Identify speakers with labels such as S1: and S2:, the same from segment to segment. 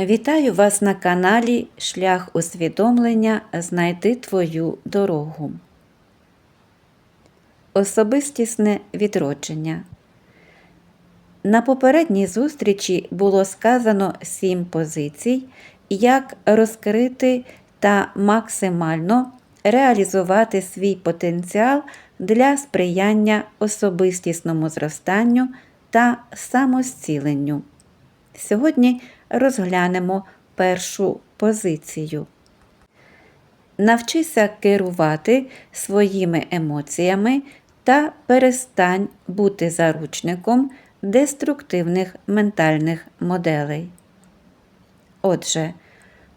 S1: Вітаю вас на каналі Шлях усвідомлення Знайти твою дорогу. Особистісне відродження. На попередній зустрічі було сказано сім позицій, як розкрити та максимально реалізувати свій потенціал для сприяння особистісному зростанню та самозціленню. Сьогодні розглянемо першу позицію. Навчися керувати своїми емоціями та перестань бути заручником деструктивних ментальних моделей. Отже,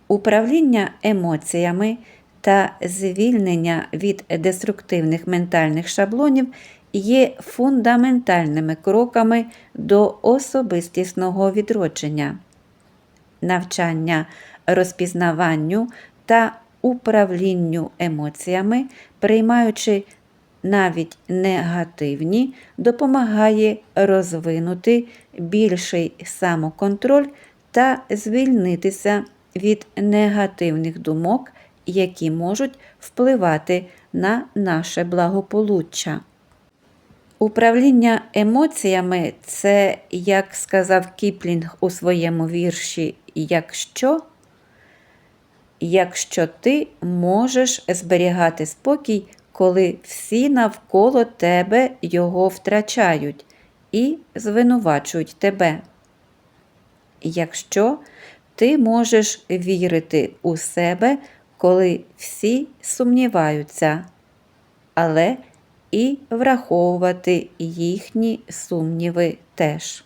S1: управління емоціями та звільнення від деструктивних ментальних шаблонів є фундаментальними кроками до особистісного відродження, навчання розпізнаванню та управлінню емоціями, приймаючи навіть негативні, допомагає розвинути більший самоконтроль та звільнитися від негативних думок, які можуть впливати на наше благополуччя. Управління емоціями це, як сказав Кіплінг у своєму вірші, якщо якщо ти можеш зберігати спокій, коли всі навколо тебе його втрачають і звинувачують тебе. Якщо ти можеш вірити у себе, коли всі сумніваються, але і враховувати їхні сумніви теж.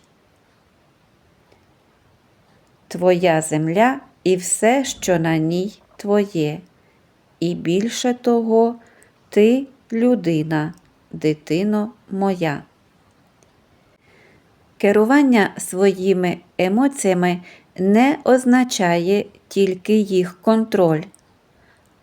S1: Твоя земля і все, що на ній твоє, і більше того, ти людина, дитино моя. Керування своїми емоціями не означає тільки їх контроль,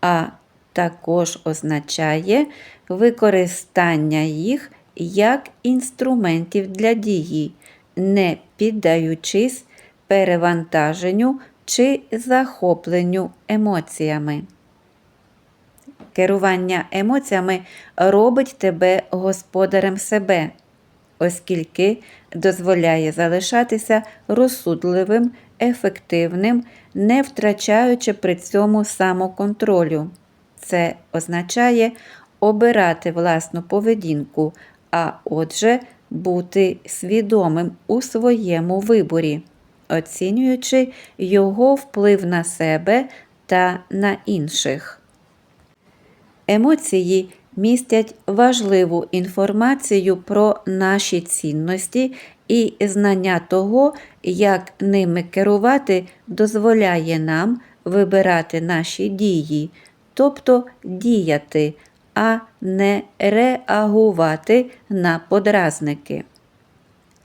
S1: а також означає використання їх як інструментів для дії, не піддаючись перевантаженню чи захопленню емоціями. Керування емоціями робить тебе господарем себе, оскільки дозволяє залишатися розсудливим, ефективним, не втрачаючи при цьому самоконтролю. Це означає обирати власну поведінку, а отже, бути свідомим у своєму виборі, оцінюючи його вплив на себе та на інших. Емоції містять важливу інформацію про наші цінності і знання того, як ними керувати дозволяє нам вибирати наші дії, тобто діяти, а не реагувати на подразники.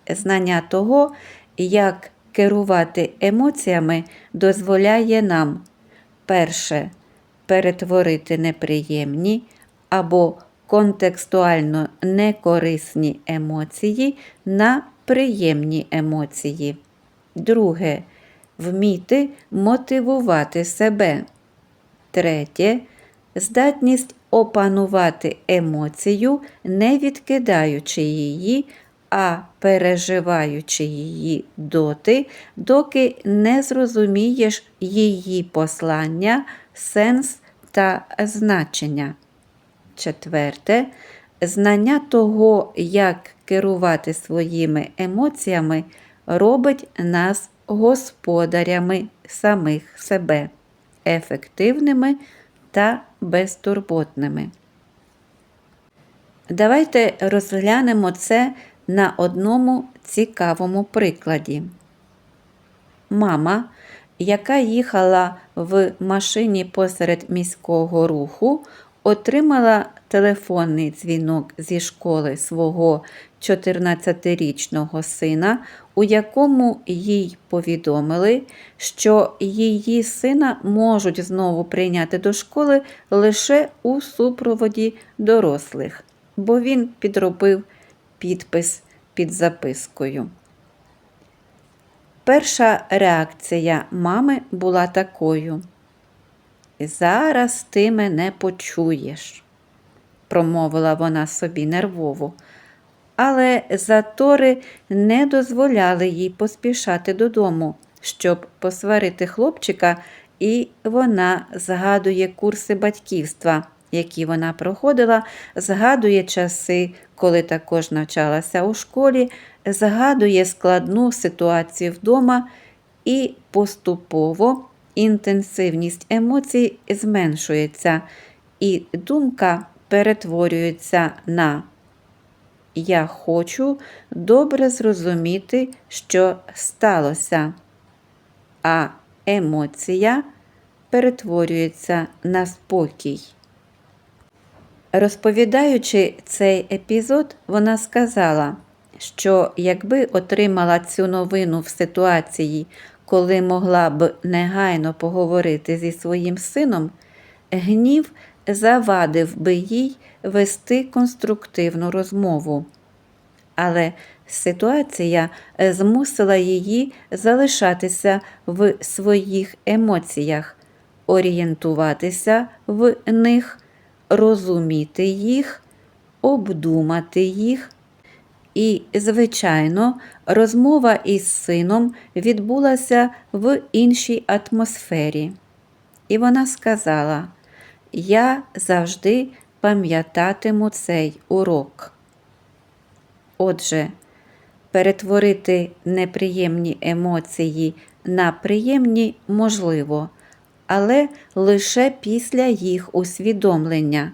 S1: Знання того, як керувати емоціями, дозволяє нам перше перетворити неприємні або контекстуально некорисні емоції на приємні емоції. Друге вміти мотивувати себе. Третє. Здатність опанувати емоцію, не відкидаючи її, а переживаючи її доти, доки не зрозумієш її послання, сенс та значення. Четверте, знання того, як керувати своїми емоціями, робить нас господарями самих себе, ефективними та безтурботними. Давайте розглянемо це на одному цікавому прикладі. Мама, яка їхала в машині посеред міського руху, отримала телефонний дзвінок зі школи свого 14-річного сина, у якому їй повідомили, що її сина можуть знову прийняти до школи лише у супроводі дорослих, бо він підробив підпис під запискою. перша реакція мами була такою. Зараз ти мене почуєш, промовила вона собі нервово, але затори не дозволяли їй поспішати додому, щоб посварити хлопчика, і вона згадує курси батьківства, які вона проходила, згадує часи, коли також навчалася у школі, згадує складну ситуацію вдома і поступово інтенсивність емоцій зменшується, і думка перетворюється на Я хочу добре зрозуміти, що сталося, а емоція перетворюється на спокій. Розповідаючи цей епізод, вона сказала, що якби отримала цю новину в ситуації, коли могла б негайно поговорити зі своїм сином, гнів завадив би їй вести конструктивну розмову. Але ситуація змусила її залишатися в своїх емоціях, орієнтуватися в них, розуміти їх, обдумати їх. І, звичайно, розмова із сином відбулася в іншій атмосфері. І вона сказала: Я завжди пам'ятатиму цей урок. Отже, перетворити неприємні емоції на приємні можливо, але лише після їх усвідомлення.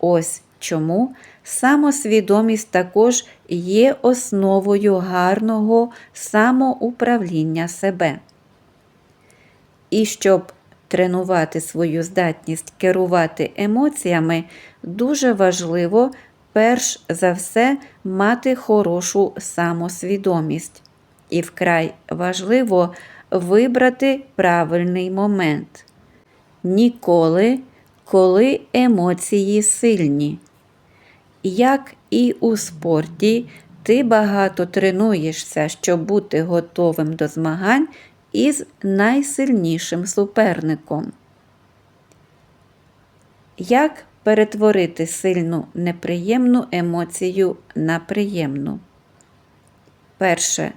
S1: Ось чому самосвідомість також є основою гарного самоуправління себе. І щоб тренувати свою здатність керувати емоціями, дуже важливо перш за все мати хорошу самосвідомість. І вкрай важливо вибрати правильний момент. Ніколи, коли емоції сильні. Як і у спорті, ти багато тренуєшся, щоб бути готовим до змагань із найсильнішим суперником. Як перетворити сильну неприємну емоцію на приємну? Перше.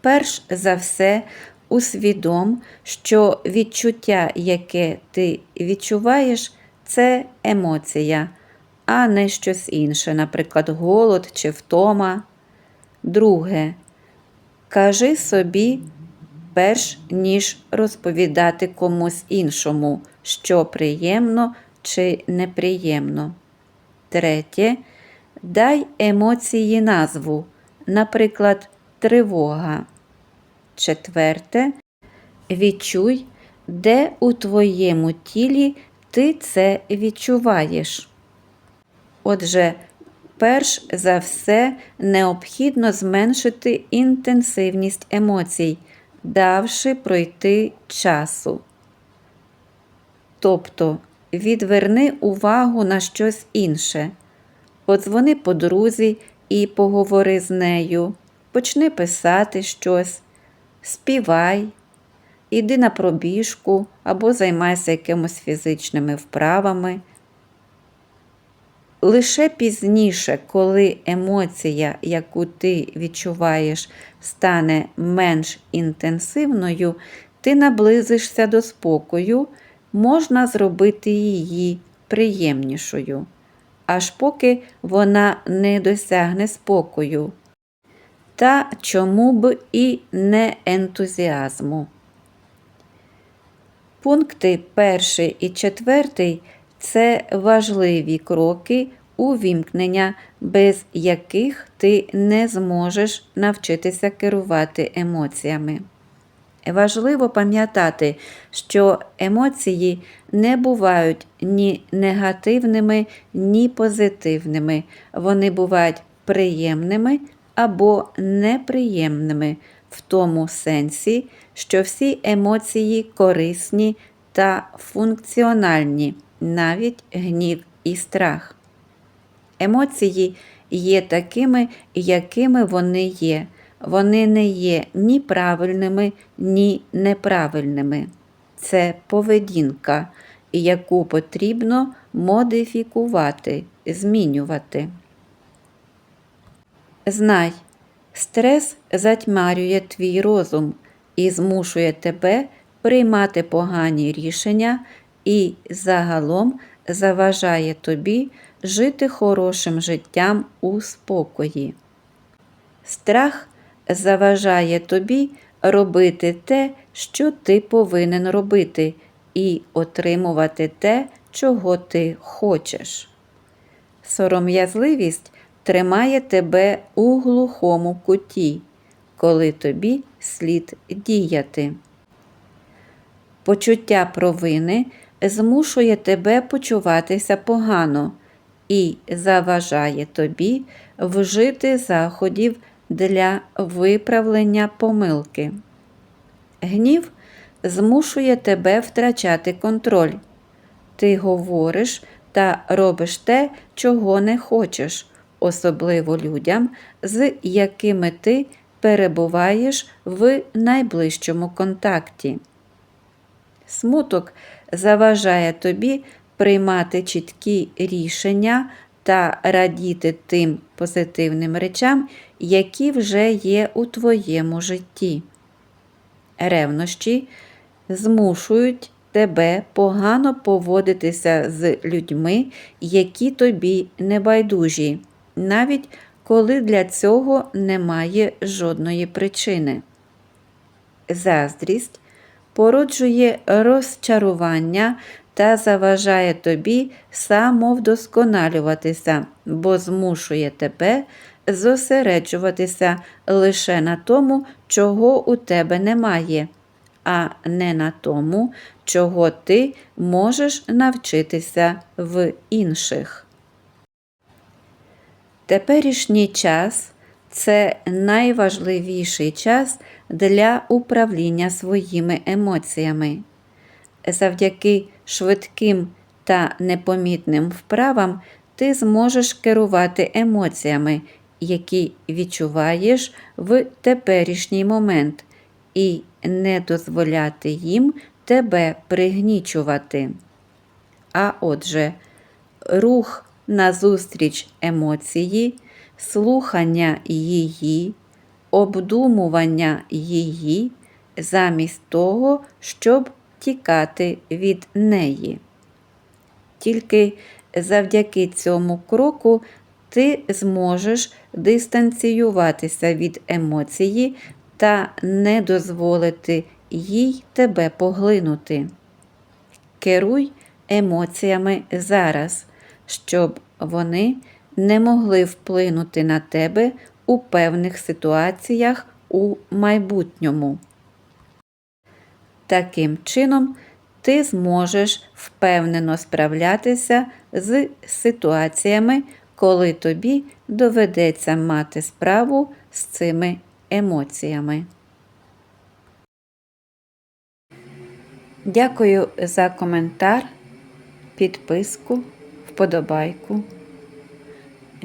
S1: Перш за все, усвідом, що відчуття, яке ти відчуваєш, це емоція, а не щось інше, наприклад, голод чи втома. Друге. Кажи собі, перш ніж розповідати комусь іншому, що приємно чи неприємно. Третє. Дай емоції назву, наприклад, тривога. Четверте. Відчуй, де у твоєму тілі ти це відчуваєш. Отже, перш за все необхідно зменшити інтенсивність емоцій, давши пройти часу. Тобто відверни увагу на щось інше. Подзвони подрузі і поговори з нею, почни писати щось, співай, іди на пробіжку або займайся якимось фізичними вправами. Лише пізніше, коли емоція, яку ти відчуваєш, стане менш інтенсивною, ти наблизишся до спокою, можна зробити її приємнішою, аж поки вона не досягне спокою. Та чому б і не ентузіазму. Пункти перший і четвертий це важливі кроки увімкнення, без яких ти не зможеш навчитися керувати емоціями. Важливо пам'ятати, що емоції не бувають ні негативними, ні позитивними. Вони бувають приємними або неприємними в тому сенсі, що всі емоції корисні та функціональні, навіть гнів і страх. Емоції є такими, якими вони є. Вони не є ні правильними, ні неправильними. Це поведінка, яку потрібно модифікувати, змінювати. Знай, стрес затьмарює твій розум і змушує тебе приймати погані рішення і загалом заважає тобі жити хорошим життям у спокої. Страх заважає тобі робити те, що ти повинен робити, і отримувати те, чого ти хочеш. Сором'язливість тримає тебе у глухому куті, коли тобі слід діяти. Почуття провини змушує тебе почуватися погано і заважає тобі вжити заходів для виправлення помилки. Гнів змушує тебе втрачати контроль. Ти говориш та робиш те, чого не хочеш, особливо людям, з якими ти перебуваєш в найближчому контакті. Смуток заважає тобі приймати чіткі рішення та радіти тим позитивним речам, які вже є у твоєму житті. Ревнощі змушують тебе погано поводитися з людьми, які тобі не байдужі, навіть коли для цього немає жодної причини. Заздрість породжує розчарування та заважає тобі самовдосконалюватися, бо змушує тебе зосереджуватися лише на тому, чого у тебе немає, а не на тому, чого ти можеш навчитися в інших. Теперішній час це найважливіший час для управління своїми емоціями. Завдяки швидким та непомітним вправам ти зможеш керувати емоціями, які відчуваєш в теперішній момент, і не дозволяти їм тебе пригнічувати. А отже, рух назустріч емоції, слухання її, обдумування її, замість того, щоб тікати від неї. Тільки завдяки цьому кроку ти зможеш дистанціюватися від емоції та не дозволити їй тебе поглинути. Керуй емоціями зараз, щоб вони не могли вплинути на тебе у певних ситуаціях у майбутньому. Таким чином, ти зможеш впевнено справлятися з ситуаціями, коли тобі доведеться мати справу з цими емоціями. Дякую за коментар, підписку, вподобайку.